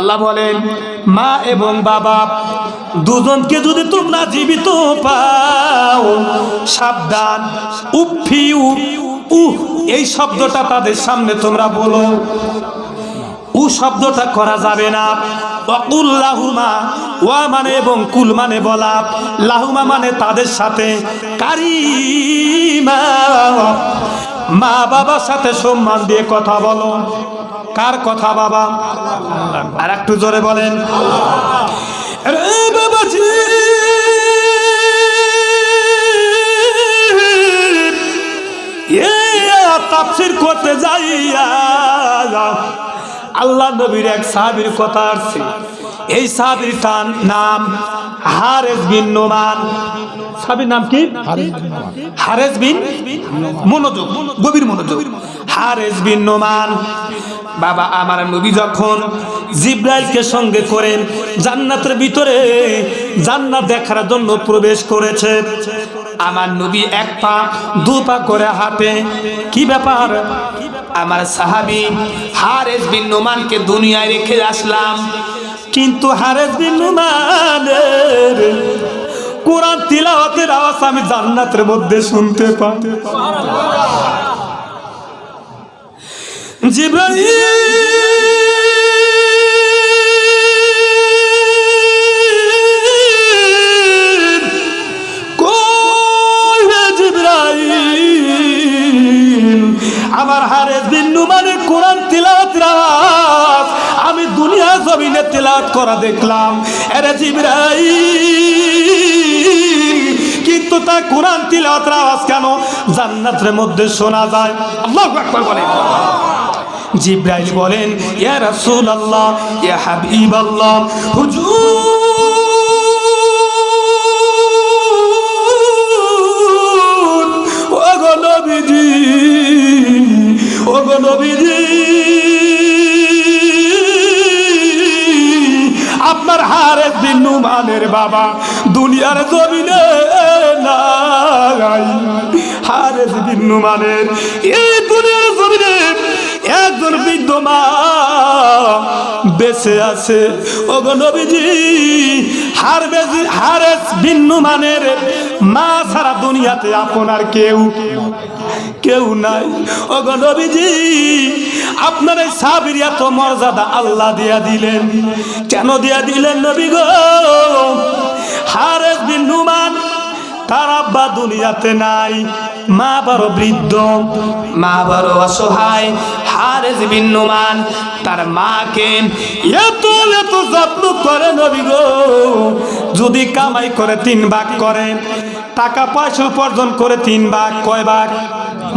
আল্লাহ বলেন, মা এবং বাবা, দুজনকে যদি তোমরা জীবিত পাও, সাবধান। উফি উহ, এই শব্দটা তাদের সামনে তোমরা বলো। উ শব্দটা করা যাবে না। লাহুমা, ওয়া মানে এবং কুল মানে বলা। লাহুমা মানে তাদের সাথে কারিমা। মা বাবার সাথে সম্মান দিয়ে কথা বলো। কার কথা বাবা? আর একটু জোরে বলেন। রে বাবাজি। তাফসির করতে যাইয়া আল্লাহ নবীর এক সাহাবীর কথা আসছে। এই সাহাবীর নাম হারেস বিন নোমান। সাহাবীর নাম কি? হারেস বিন মনোযোগ গভীর মনোযোগ। হারেস বিন নোমান। বাবা আমার নবী যখন জিব্রাইলকে সঙ্গে করেন জান্নাতের ভিতরে জান্নাত দেখার জন্য প্রবেশ করেছে আমার নবী এক পা দু পা করে হাঁটে। কি ব্যাপার? আমার সাহাবি হারেস বিন নোমানকে দুনিয়ায় রেখে আসলাম। কিন্তু নোমানের কোরআন তিলাওয়াতের আওয়াজ আমি জান্নাতের মধ্যে শুনতে পাই। জিব্রাইল আমার বিন নুমানের কোরআন তিলাওয়াতের আওয়াজ আমি দুনিয়া জমিনে তিলাওয়াত করা দেখলাম। এরে জিব্রাইল, কিন্তু তা কোরআন তিলাওয়াতের আওয়াজ কেন? জান্নাতের মধ্যে শোনা যায়। আল্লাহু আকবার বলেন। জিব্রাইল বলেন, ইয়া রাসূলুল্লাহ, ইয়া হাবিবাল্লাহ, হুজুর নবীজি। আপনার হারে দিন নুমানের বাবা, দুনিয়ার জমিনে নাই। হারে দিন নুমানের, এই দুনিয়ার জমিনে একজন বৃদ্ধ মা বেঁচে আছে। ও গো নবীজি, হার বেজি হারেস বিন্নু মানের মা সারা দুনিয়াতে আপনার কেউ কেউ কেউ নাই। নবীজি, আপনার এই সাবির এত মর্যাদা আল্লাহ দিয়া দিলেন। কেন দিয়া দিলেন নবী গো? হারেস বিন মান তার আব্বা দুনিয়াতে নাই। মা বড় বৃদ্ধ। মা বড় অসহায়। হারেস বিন্নুমান তার মাকে এত এত যত্ন করে নবী গো। যদি কামাই করে তিন ভাগ করে টাকা পয়সা উপার্জন করে তিন ভাগ কয় ভাগ?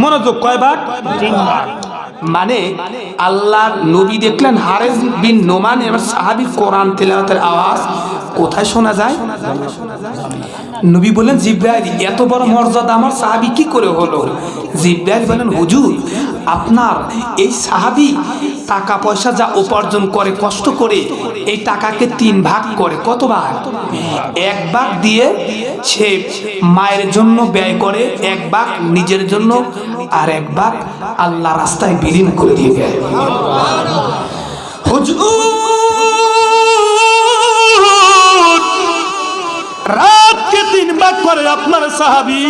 মনোযোগ কয় ভাগ? তিন ভাগ। মানে আল্লাহ নবী দেখলেন হারেস বিন নোমান এবার সাহাবি কোরআন তেলাওয়াতের আওয়াজ কোথায় শোনা যায় শোনা যায়? নবী বলেন জিব্রাইল, এত বড় মর্যাদা আমার সাহাবি কি করে হলো? জিব্রাইল বলেন হুজুর, আপনার এই সাহাবি টাকা পয়সা যা উপার্জন করে, কষ্ট করে, এই টাকাকে তিন ভাগ করে, কত ভাগ? এক ভাগ দিয়ে সে মায়ের জন্য ব্যয় করে, এক ভাগ নিজের জন্য, আর এক ভাগ আল্লাহ রাস্তায় বিলীন করে দিয়ে দেয়। হুজুর আপনার সাহাবি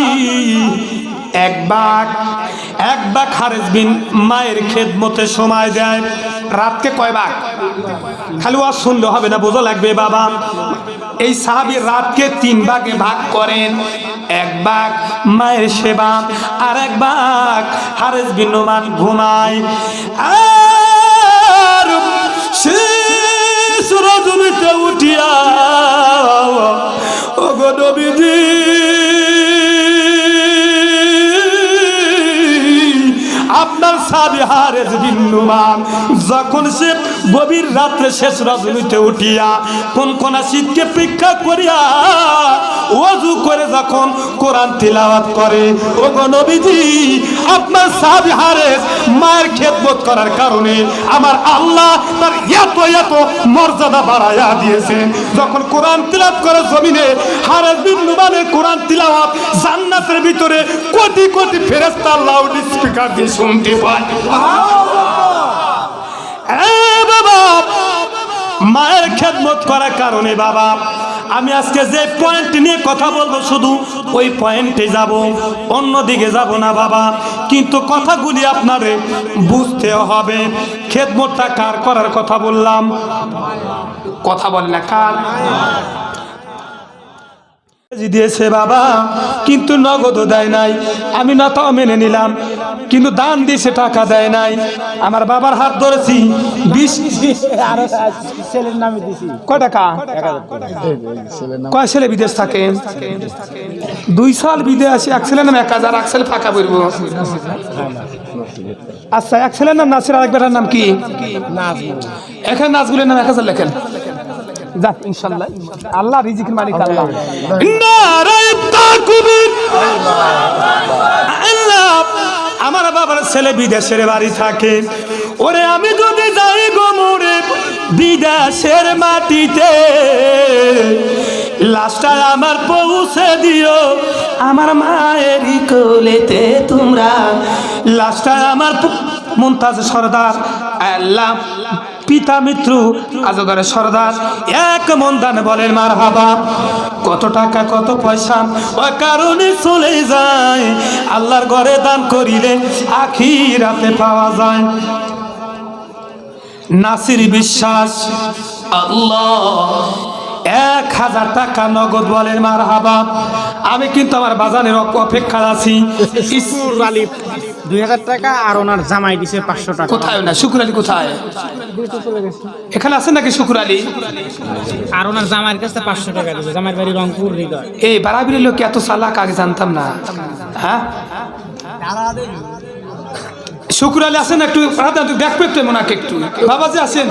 এক ভাগ এক ভাগ হারেস বিন মায়ের খেদমতে সময় দেয়। রাতকে কয় ভাগ খালি আর শুনলে হবে না, বোঝা লাগবে বাবা। এই সাহাবি রাতকে তিন ভাগে ভাগ করেন। এক ভাগ মায়ের সেবা, আর এক ভাগ হারেস বিন ঘুমায়। যখন সে গভীর রাত্রে শেষ রজনীতে উঠিয়া কোন কোন শীতকে পরীক্ষা করিয়া ওযু করে যখন কোরআন তিলাওয়াত করে ও নবীজি, আপনার সাবি হারেস মায়ের খেদমত করার কারণে আমার আল্লাহ তার এত এত মর্যাদা বাড়াইয়া দিয়েছেন। যখন কোরআন তিলাওয়াত করে জমিনে হারেস বিন্নুমানের কোরআন তিলাওয়াত জান্নাতের ভিতরে কোটি কোটি ফেরেশতা লাউড স্পিকার দিয়ে শুনতে পায়। বাবা, মায়ের খেদমত করার কারণে বাবা, আমি আজকে যে পয়েন্ট নিয়ে কথা বলব শুধু, ওই পয়েন্টে যাব অন্য দিকে যাব না বাবা। কিন্তু কথাগুলি আপনারে বুঝতে হবে। খেদমতটা কার করার কথা বললাম? কথা বল না কার? দিয়েছে বাবা কিন্তু নগদ দেয় নাই। আমি না তাও মেনে নিলাম কিন্তু দান দিয়েছে টাকা দেয় নাই। আমার বাবার হাত ধরেছি বিশ আরও ছেলের নামে দিছি। কয় টাকা? কয় ছেলে বিদেশ থাকে? দুই সাল বিদেশ এক ছেলের নাম এক হাজার এক ছেলে ফাঁকা বলব আচ্ছা এক ছেলের নাম নাসির আরেক বেটার নাম কি? এখানে নাচগুলের নাম এক হাজার লেখেন। যাক, ইনশাল্লাহ আল্লাহ রিজিকের মালিক, আল্লাহ। আমার বাবার ছেলে বিদেশের বাড়ি থাকে। ওরে, আমি যদি যাই গো মোরে বিদেশের মাটিতে, লাশটা আমার পৌঁছে দিও। আমার মায়েরই কোলেতে তোমরা, লাশটা আমার মুমতাজ সর্দার, আল্লাহ। পিতা মিত্র আজগরের সর্দার, এক মন দান বলেন মার হাবা কত টাকা, কত পয়সা, ওই কারণে চলে যায়। আল্লাহর ঘরে দান করিলে আখি রাতে পাওয়া যায়। নাসির বিশ্বাস, আল্লাহ, এক হাজার টাকা নগদ বলেন মার হাবা আমি কিন্তু আমার বাজানের অপেক্ষা আছি। দুই হাজার টাকা আর ওনার জামাই দিছে পাঁচশো টাকা। কোথায় না শুকুর আলী কোথায়? এখানে আছেন নাকি শুকুর আলী আর ওনার জামাইয়ের কাছে পাঁচশো টাকা দিছে। জামাইয়ের বাড়ি রংপুর হৃদয়। এই বারাবির লোক এত চালাক আগে জানতাম না। হ্যাঁ? শুকুর আলী আছেন একটু? দেখবে একটু ওনাকে একটু। বাবা যে আছেন।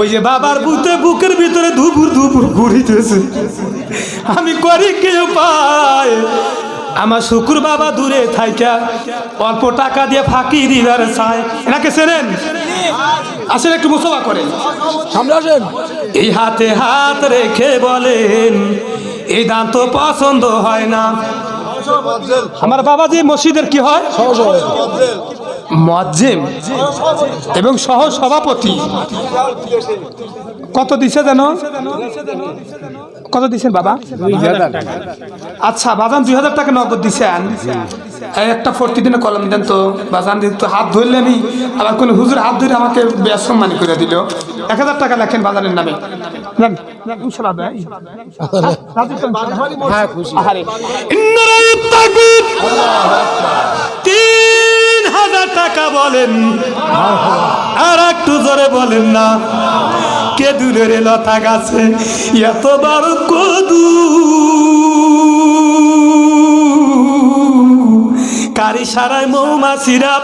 ওই যে বাবার বুতে বুকের ভিতরে ধুপুর ধুপুর ঘুরিতেছে। আমি করি কেউ পায়। আমার শুকুর বাবা দূরে থাইকা অল্প টাকা দিয়ে ফাঁকি দিবার চায়। এনাকে চেনেন? আসেন একটু মুসবা করেন। সামনে আসেন। এই হাতে হাত রেখে বলেন এই দান তো পছন্দ হয় না। আমার বাবাজি মসজিদের কি হয়? মজ্জেম এবং সহ সভাপতি কত দিছে জানো কত দিছেন বাবা? আচ্ছা বাজান দুই হাজার টাকা নগদ দিছেন। এই একটা ফোরটি দিনে কলম দেন তো। বাজান দিন তো হাত ধরলে আমি আবার কোন হুজুর হাত ধরে আমাকে বেসম্মানি করে দিল। এক হাজার টাকা লেখেন বাজারের নামে। তাকবীর। তিন হাজার টাকা বলেন। আর একটু জোরে বলেন না। কে দূরের লতা গাছে এত বড় কদু। কারি সারায় মৌমাছিরা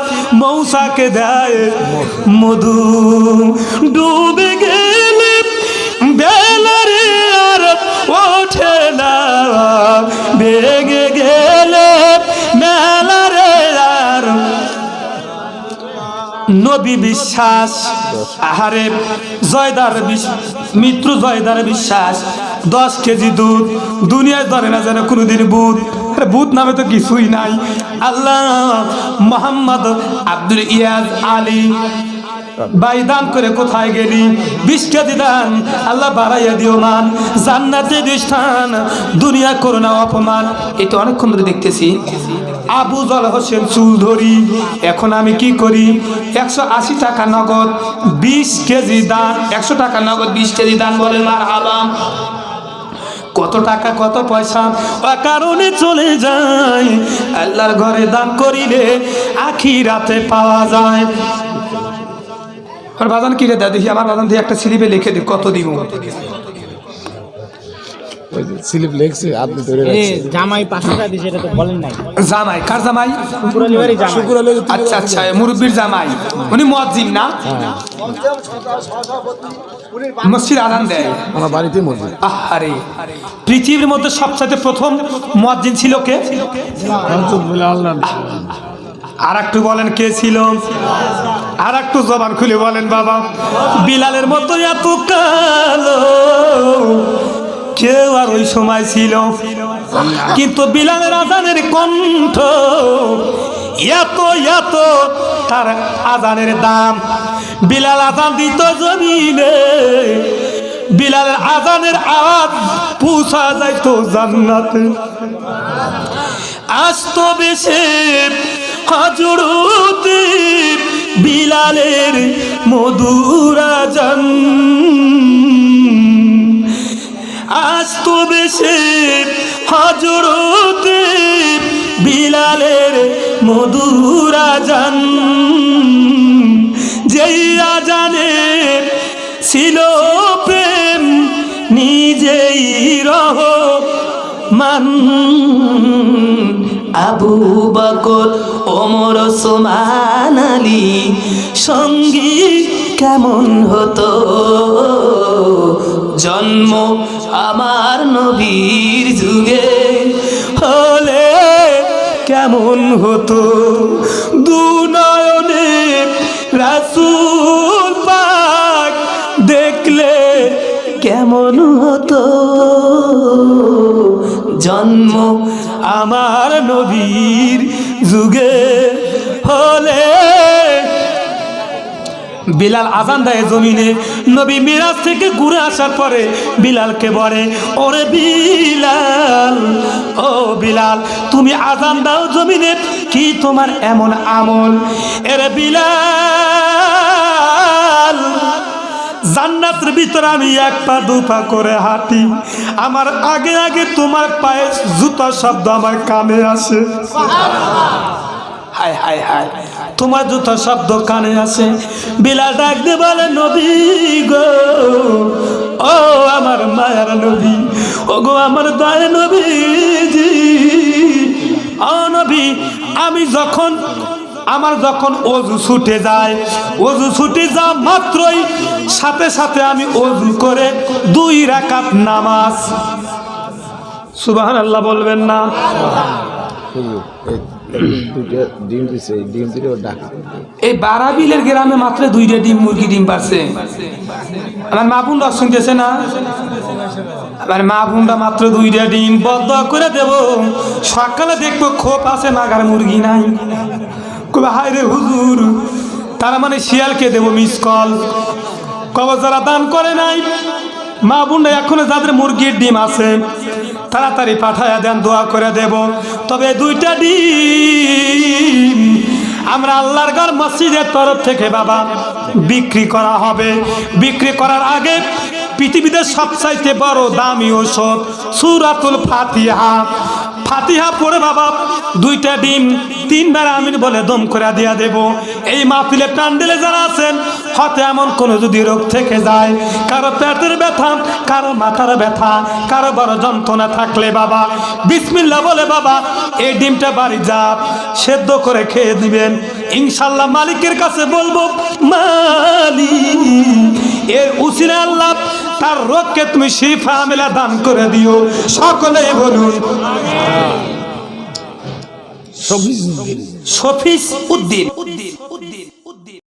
মৌসাকে দেয় মধু। ডুবে গেলে বেলারে আর ওঠে না। বেগে গেলে নবী বিশ্বাস, আহারে জয়দার মিত্র জয়দার বিশ্বাস, দশ কেজি দুধ, দুনিয়ায় ধরে না যেন কোনোদিন বুধ। বুধ নামে তো কিছুই নাই। আল্লাহ মোহাম্মদ আব্দুল ইয়াজ আলী ভাই দান করে কোথায় গেলি? বিশ কেজি দান আল্লাহ বাড়াইয়া দিও মান। জান্নাতে স্থান দুনিয়া করোনা অপমান। এটা অনেকক্ষণ ধরে দেখতেছি, আবু জল হোসেন চুল ধরি। এখন আমি কি করি? একশো আশি টাকা নগদ, বিশ কেজি দান। একশো টাকা নগদ, বিশ কেজি দান বলেন মার আলাম কত টাকা, কত পয়সা? কারণে চলে যায়। আল্লাহর ঘরে দান করিলে আখি রাতে পাওয়া যায়। আর বাজান কিরে দা দেখি আমার বাজান দিয়ে একটা স্লিপে লিখে দি কত দিব স্লিপ লেগছে আপনি ধরে জামাই টাকা দিছে এটা তো বলেন নাই জামাই কার জামাই পুরালি বাড়ি জামাই শুকুর আলী আচ্ছা আচ্ছা মুরব্বীর জামাই উনি না মসজিদ আদান দেয় আমার বাড়িতে মসজিদ আহারে পৃথিবীর মধ্যে সবচাইতে প্রথম মুয়াজ্জিন ছিল কে আর একটু বলেন কে ছিল আর একটু জবান খুলে বলেন, বাবা। বিলালের মতো এত কালো, কেউ আর ওই সময় ছিল কিন্তু বিলালের আজানের কণ্ঠ, এত এত, তার আজানের দাম। বিলাল আজান দিত জমিনে, বিলালের আজানের আওয়াজ পৌঁছা যাইতো জান্নাতে। আসতো বেশে হজরতে বিলালের মধুরা যান আজ তো বেশে হজরতে বিলালের মধুরা জান যেই আজানে ছিল প্রেম, নিজেই রহ মান আবু বকর, ওমর, ওসমান আলী, সঙ্গী কেমন হতো? জন্ম আমার নবীর যুগে, হলে কেমন হতো? দু নয়নে রাসুল পাক দেখলে কেমন হতো? জন্ম আমার নবীর যুগে হলে। বিলাল আজান দেয় জমিনে, নবী মিরাজ থেকে ঘুরে আসার পরে বিলালকে বলে, ওরে বিলাল, ও বিলাল, তুমি আজান দাও জমিনে, কি তোমার এমন আমল? এরে বিলাল জান্নাতের ভিতরে আমি এক পা, দু পা করে হাঁটি। আমার আগে আগে তোমার পায়ে জুতার শব্দ আমার কানে আসে। হায় হায় হায়, তোমার জুতার শব্দ কানে আসে। বিলা ডাক দিয়ে বলে, নবী গো, ও আমার মায়ার নবী, ও গো আমার দয়া নবীজি, ও নবী, আমি যখন আমার যখন অজু ছুটে যায় অজু ছুটে যা মাত্রই সাথে সাথে আমি অজু করে দুই রাকাত নামাজ। সুবাহান আল্লাহ বলবেন না? এই বারাবিলের গ্রামে মাত্র দুইটা ডিম মুরগি ডিম পারছে। আমার মা বোনরা শুনতেছে না? আমার মা বোনরা মাত্র দুইটা ডিম বদ্ধ করে দেব। সকালে দেখব খোপ আছে নাগার মুরগি নাই। কবে হায় রে হুজুর, তারা মানে শিয়ালকে দেবো মিস কল কবে যারা দান করে নাই, মা বোনরা এখনও যাদের মুরগির ডিম আছে, তাড়াতাড়ি পাঠায়া দেন, দোয়া করে দেব। তবে দুইটা ডিম আমরা আল্লাহর ঘর মসজিদের তরফ থেকে বাবা, বিক্রি করা হবে। বিক্রি করার আগে পৃথিবীতে সবচাইতে বড় দামি ওষুধ সুরাতুল ফাতিহা। ফাতিহা পড়ে বাবা, দুইটা ডিম তিনবার আমিন বলে দম করে দিয়া দেব। এই মাহফিলে প্যান্ডেলে যারা আছেন হতে এমন কোনো যদি রোগ থেকে যায়, কারও পেটের ব্যথা, কারও মাথার ব্যথা, কারও বড় যন্ত্রণা থাকলে বাবা বিসমিল্লা বলে বাবা, এই ডিমটা বাড়ি যা, সেদ্ধ করে খেয়ে দিবেন ইনশাল্লাহ মালিকের কাছে বলব, মালিক, এর উসিলে আল্লাহ তার রোগকে তুমি শিফা মেলা দান করে দিও। সকলে বলুন সফিস উদ্দিন উদ্দিন উদ্দিন উদ্দিন।